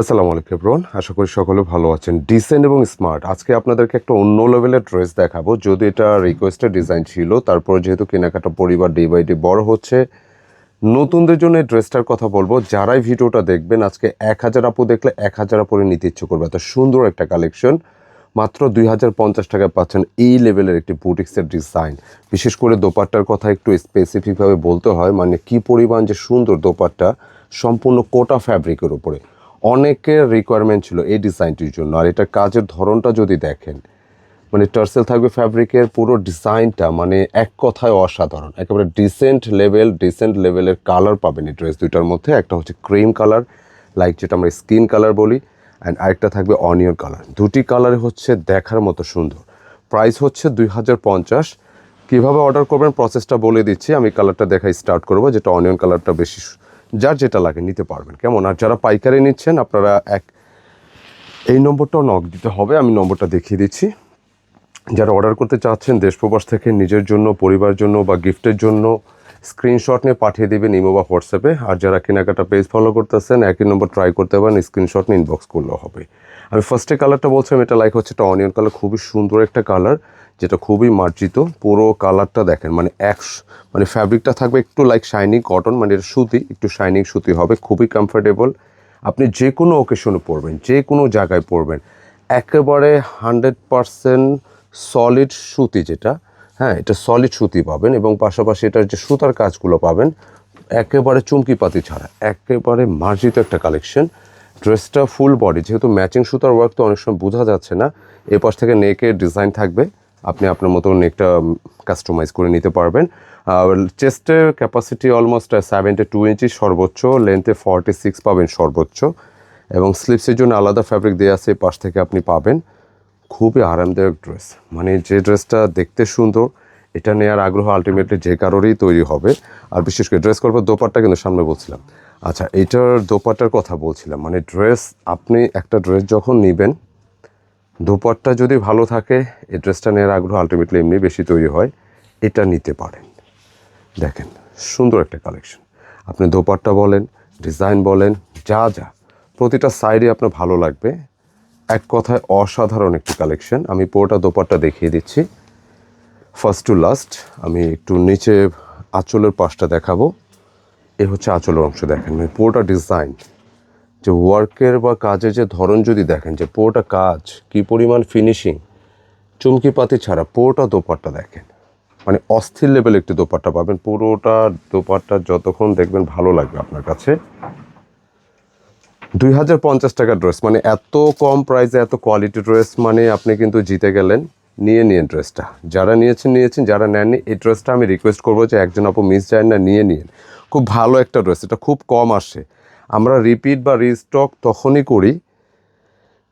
আসসালামু আলাইকুম এভরিওয়ান আশা করি সকলে ভালো আছেন। ডিসেন্ট এবং স্মার্ট আজকে আপনাদেরকে একটা অন্য লেভেলের ড্রেস দেখাবো। যদি এটা রিকোয়েস্টের ডিজাইন ছিল, তারপর যেহেতু কেনাকাটা পরিবার ডে বাই ডে বড় হচ্ছে, নতুনদের জন্য এই ড্রেসটার কথা বলব। যারাই ভিডিওটা দেখবেন, আজকে এক হাজার আপু দেখলে এক হাজার আপুরে নিতে ইচ্ছে করবে। এত সুন্দর একটা কালেকশন মাত্র দুই হাজার পঞ্চাশ টাকায় পাচ্ছেন এই লেভেলের একটি বুটিক্সের ডিজাইন বিশেষ করে দোপাট্টার কথা একটু স্পেসিফিকভাবে বলতে হয় মানে কি পরিমাণ যে সুন্দর দোপাট্টা, সম্পূর্ণ কোটা ফ্যাব্রিকের উপরে। অনেকের রিকোয়ারমেন্ট ছিল এই ডিজাইনটির জন্য। আর এটা কাজের ধরনটা যদি দেখেন মানে টার্সেল থাকবে ফ্যাব্রিকের পুরো ডিজাইনটা মানে এক কথায় অসাধারণ। একেবারে ডিসেন্ট লেভেল ডিসেন্ট লেভেলের কালার পাবেন এই ড্রেস দুইটার মধ্যে। একটা হচ্ছে ক্রিম কালার লাইক যেটা আমরা স্কিন কালার বলি অ্যান্ড আরেকটা থাকবে অনিয়ন কালার দুটি কালারে হচ্ছে দেখার মতো সুন্দর। প্রাইস হচ্ছে দুই হাজার পঞ্চাশ। কীভাবে অর্ডার করবেন প্রসেসটা বলে দিচ্ছি। আমি কালারটা দেখাই স্টার্ট করব, যেটা অনিয়ন কালারটা বেশি যার যেটা লাগে নিতে পারবেন। কেমন? আর যারা পাইকারি নিচ্ছেন, আপনারা এক, এই নম্বরটাও নক দিতে হবে, আমি নম্বরটা দেখিয়ে দিচ্ছি। যারা অর্ডার করতে চাচ্ছেন, দেশ প্রবাস থেকে নিজের জন্য পরিবার জন্য বা গিফটের জন্য স্ক্রিনশট নিয়ে পাঠিয়ে দেবেন ইমো বা হোয়াটসঅ্যাপে। আর যারা কেনাকাটা পেজ ফলো করতেছেন, একই নম্বর ট্রাই করতে পারেন স্ক্রিনশট নিয়ে ইনবক্স করলেও হবে। আমি ফার্স্টে কালারটা বলছিলাম এটা লাইক হচ্ছে এটা অনিয়ন কালার খুবই সুন্দর একটা কালার যেটা খুবই মার্জিত। পুরো কালারটা দেখেন মানে এক মানে ফ্যাব্রিকটা থাকবে একটু লাইক শাইনিং কটন মানে এটা সুতি, একটু শাইনিং সুতি হবে, খুবই কমফোর্টেবল আপনি যে কোনো ওকেশনে পরবেন, যে কোনো জায়গায় পরবেন, একেবারে হান্ড্রেড পারসেন্ট সলিড সুতি যেটা হ্যাঁ এটা সলিড সুতি পাবেন এবং পাশাপাশি এটার যে সুতার কাজগুলো পাবেন, একেবারে চুমকি পাতি ছাড়া, একেবারে মার্জিত একটা কালেকশন ড্রেসটা ফুল বডি যেহেতু ম্যাচিং সুতার ওয়ার্ক তো অনেক সময় বোঝা যাচ্ছে না এ পাশ থেকে নেকের ডিজাইন থাকবে। আপনি আপনার মতো নেকটা কাস্টমাইজ করে নিতে পারবেন। চেস্টের capacity almost seventy two inch সর্বোচ্চ লেন্থে ফর্টি সিক্স পাবেন সর্বোচ্চ। এবং স্লিপসের জন্য আলাদা ফ্যাব্রিক দেওয়া আছে পাশ থেকে আপনি পাবেন। খুবই আরামদায়ক ড্রেস মানে যে ড্রেসটা দেখতে সুন্দর, এটা নেওয়ার আগ্রহ আলটিমেটলি যে কারোরই তৈরি হবে। আর বিশেষ করে ড্রেস করবার দোপাট্টা কিন্তু সামনে বলছিলাম। আচ্ছা এইটার দোপাট্টার কথা বলছিলাম। মানে ড্রেস আপনি একটা ড্রেস যখন নেবেন দোপাট্টা যদি ভালো থাকে, এই ড্রেসটা নেওয়ার আগ্রহ আলটিমেটলি এমনি বেশি তৈরি হয়, এটা নিতে পারেন। দেখেন, সুন্দর একটা কালেকশন আপনি দোপাট্টা বলেন ডিজাইন বলেন, যা যা, প্রতিটা সাইডে আপনার ভালো লাগবে। এক কথায় অসাধারণ একটি কালেকশন আমি পুরোটা দোপাট্টা দেখিয়ে দিচ্ছি। ফার্স্ট টু লাস্ট আমি একটু নিচে আঁচলের পাশটা দেখাবো। এ হচ্ছে আঁচলের অংশ, দেখেন। পুরোটা ডিজাইন যে ওয়ার্কের বা কাজের যে ধরন যদি দেখেন, যে পুরোটা কাজ, কি পরিমাণ ফিনিশিং চুমকি পাতি ছাড়া পুরোটা দোপাট্টা দেখেন। মানে অস্থির লেভেল একটি দোপাট্টা পাবেন। পুরোটা দোপাট্টা যতক্ষণ দেখবেন ভালো লাগবে আপনার কাছে। দুই হাজার পঞ্চাশ টাকার ড্রেস মানে এত কম প্রাইসে এত কোয়ালিটি ড্রেস মানে আপনি কিন্তু জিতে গেলেন। নিয়ে নিন ড্রেসটা যারা নিয়েছেন নিয়েছেন, যারা নেননি, এই ড্রেসটা আমি রিকোয়েস্ট করব যে একজন আপু মিস যায় না, নিয়ে নিন। খুব ভালো একটা ড্রেস এটা খুব কম আসে। আমরা রিপিট বা রিস্টক তখনই করি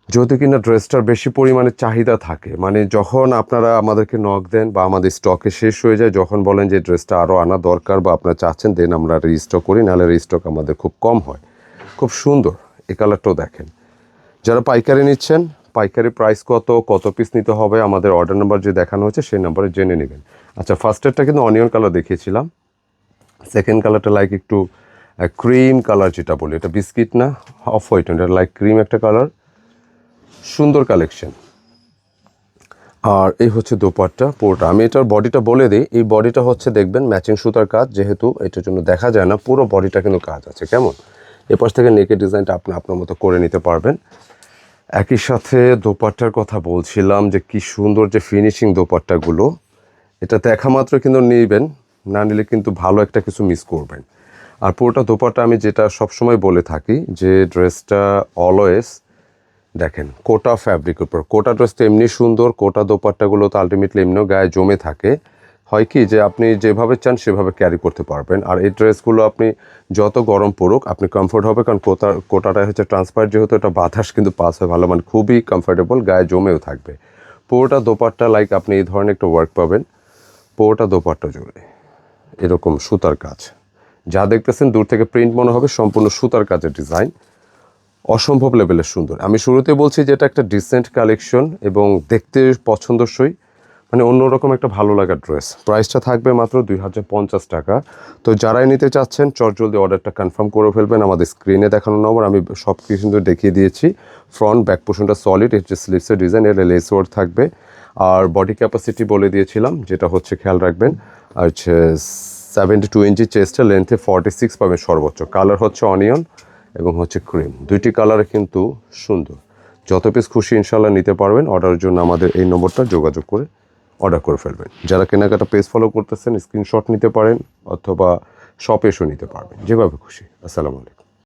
যদি কিনা ড্রেসটার বেশি পরিমাণে চাহিদা থাকে। মানে যখন আপনারা আমাদেরকে নক দেন বা আমাদের স্টকে শেষ হয়ে যায়, যখন বলেন যে ড্রেসটা আরও আনা দরকার বা আপনারা চাচ্ছেন দেন আমরা রিস্টক করি, নাহলে রিস্টক আমাদের খুব কম হয়। খুব সুন্দর, এই কালারটাও দেখেন। যারা পাইকারি নিচ্ছেন, পাইকারি প্রাইস কত কত পিস নিতে হবে, আমাদের অর্ডার নাম্বার যে দেখানো হচ্ছে সেই নাম্বারে জেনে নেবেন। আচ্ছা ফার্স্টেরটা কিন্তু অনিয়ন কালার দেখিয়েছিলাম। সেকেন্ড কালারটা লাইক একটু ক্রিম কালার যেটা বলি, এটা বিস্কিট না অফ হোয়াইট এটা লাইক ক্রিম একটা কালার সুন্দর কালেকশন আর এই হচ্ছে দোপাট্টা পুরোটা। আমি এটার বডিটা বলে দিই, এই বডিটা হচ্ছে দেখবেন ম্যাচিং সুতার কাজ, যেহেতু এটার জন্য দেখা যায় না, পুরো বডিটা কিন্তু কাজ আছে, কেমন? এপাশ থেকে নেকের ডিজাইনটা আপনি আপনার মতো করে নিতে পারবেন। একই সাথে দোপাট্টার কথা বলছিলাম যে কি সুন্দর যে ফিনিশিং দোপাট্টাগুলো, এটা দেখা মাত্র কিন্তু নিবেন, না নিলে কিন্তু ভালো একটা কিছু মিস করবেন। আর পুরোটা দোপাট্টা আমি যেটা সবসময় বলে থাকি যে ড্রেসটা অলওয়েজ দেখেন, কোটা ফ্যাব্রিকের উপর। কোটা ড্রেস তো এমনি সুন্দর, কোটা দোপাট্টাগুলো তো আলটিমেটলি এমনিও গায়ে জমে থাকে। হয় কি যে আপনি যেভাবে চান সেভাবে ক্যারি করতে পারবেন। আর এই ড্রেসগুলো আপনি যত গরম পড়ুক আপনি কমফোর্ট হবে কারণ কোটা কোটাটা হচ্ছে ট্রান্সপারেন্ট যেহেতু এটা বাতাস কিন্তু পাস হয় ভালো মানে খুবই কমফোর্টেবল গায়ে জমেও থাকবে। পুরোটা দোপাট্টা লাইক আপনি এই ধরনের একটা ওয়ার্ক পাবেন। পুরোটা দোপাট্টা জুড়ে। এরকম সুতার কাজ। যা দেখতেছেন, দূর থেকে প্রিন্ট মনে হবে, সম্পূর্ণ সুতার কাজের ডিজাইন অসম্ভব লেভেলের সুন্দর। আমি শুরুতে বলছি যে এটা একটা ডিসেন্ট কালেকশন এবং দেখতে পছন্দসই মানে অন্যরকম একটা ভালো লাগার ড্রেস প্রাইসটা থাকবে মাত্র দুই হাজার পঞ্চাশ টাকা। তো যারাই নিতে চাচ্ছেন, চট জলদি অর্ডারটা কনফার্ম করে ফেলবেন। আমাদের স্ক্রিনে দেখানো নম্বর আমি সব কিছু কিন্তু দেখিয়ে দিয়েছি। ফ্রন্ট ব্যাক পোর্শনটা সলিড এর যে স্লিভসের ডিজাইন এটা লেস থাকবে। আর বডি ক্যাপাসিটি বলে দিয়েছিলাম, যেটা হচ্ছে খেয়াল রাখবেন, আর হচ্ছে সেভেন্টি টু ইঞ্চি চেস্টের লেন্থে ফর্টি সিক্স পাবেন সর্বোচ্চ। কালার হচ্ছে অনিয়ন এবং হচ্ছে ক্রিম দুইটি কালার কিন্তু সুন্দর। যত পিস খুশি ইনশাল্লাহ নিতে পারবেন। অর্ডারের জন্য আমাদের এই নম্বরটা যোগাযোগ করে অর্ডার করে ফেলবেন। যারা কেনাকাটা পেজ ফলো করতেছেন স্ক্রিনশট নিতে পারেন অথবা শপে এসেও নিতে পারবেন। যেভাবে খুশি। আসসালামু আলাইকুম।